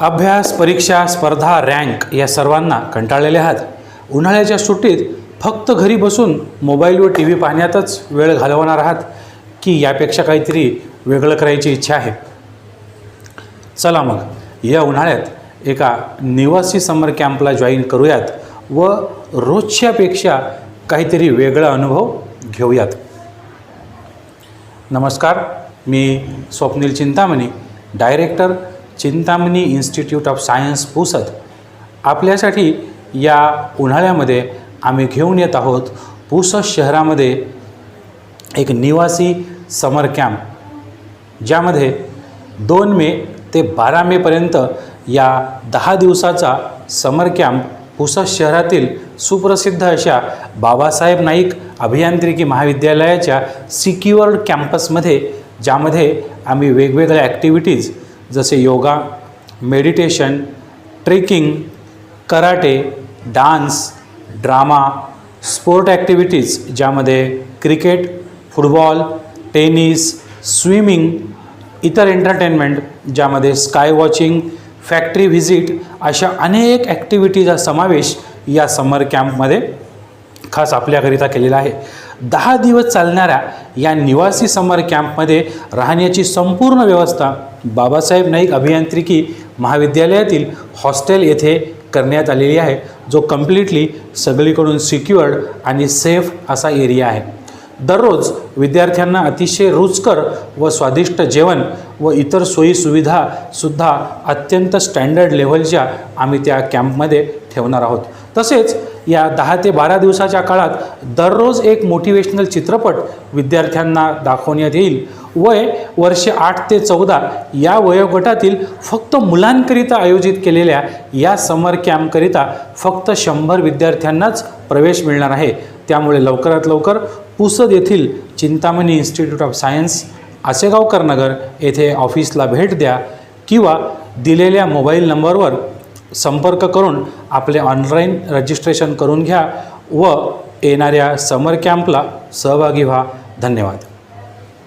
अभ्यास परीक्षा स्पर्धा रँक या सर्वांना कंटाळलेले आहात. उन्हाळ्याच्या सुट्टीत फक्त घरी बसून मोबाईल व टी व्ही पाहण्यातच वेळ घालवणार आहात की यापेक्षा काहीतरी वेगळं करायची इच्छा आहे. चला मग या उन्हाळ्यात एका निवासी समर कॅम्पला जॉईन करूयात व रोजच्यापेक्षा काहीतरी वेगळा अनुभव घेऊयात. नमस्कार मी Swapnil Chintamani director Chintamani institute of science Pusad. आपल्यासाठी या उन्हाळ्यामध्ये आम्ही घेऊन येत आहोत पुसद शहरामध्ये एक निवासी समर कॅम्प ज्यामध्ये दोन मे ते बारा मेपर्यंत या दहा दिवसाचा समर कॅम्प पुसद शहरातील सुप्रसिद्ध अशा बाबासाहेब नाईक अभियांत्रिकी महाविद्यालयाच्या सिक्युअर्ड कॅम्पसमध्ये ज्यामध्ये आम्ही वेगवेगळ्या ॲक्टिव्हिटीज जसे yoga meditation trekking karate dance drama sport activities ज्यामध्ये क्रिकेट फुटबॉल टेनिस स्विमिंग इतर एंटरटेनमेंट ज्यामध्ये स्काय वॉचिंग फॅक्टरी व्हिजिट अशा अनेक ॲक्टिव्हिटीचा समावेश या समर कॅम्पमध्ये खास आपल्याकरिता केलेला आहे. दहा दिवस चालणाऱ्या या निवासी समर कॅम्पमध्ये राहण्याची संपूर्ण व्यवस्था बाबासाहेब नाईक अभियांत्रिकी महाविद्यालयातील हॉस्टेल येथे करण्यात आलेली आहे जो कम्प्लिटली सगळीकडून सिक्युअर्ड आणि सेफ असा एरिया आहे. दररोज विद्यार्थ्यांना अतिशय रुचकर व स्वादिष्ट जेवण व इतर सोयीसुविधासुद्धा अत्यंत स्टँडर्ड लेव्हलच्या आम्ही त्या कॅम्पमध्ये ठेवणार आहोत. तसेच या दहा ते बारा दिवसाच्या काळात दररोज एक मोटिवेशनल चित्रपट विद्यार्थ्यांना दाखवण्यात येईल. वय वर्षे आठ ते चौदा या वयोगटातील फक्त मुलांकरिता आयोजित केलेल्या या समर कॅम्पकरिता फक्त शंभर विद्यार्थ्यांनाच प्रवेश मिळणार आहे. त्यामुळे लवकरात लवकर पुसद येथील Chintamani institute of science Asegaonkar Nagar येथे ऑफिसला भेट द्या किंवा दिलेल्या मोबाईल नंबरवर संपर्क करून आपले ऑनलाईन रजिस्ट्रेशन करून घ्या व येणाऱ्या समर कॅम्पला सहभागी व्हा. धन्यवाद.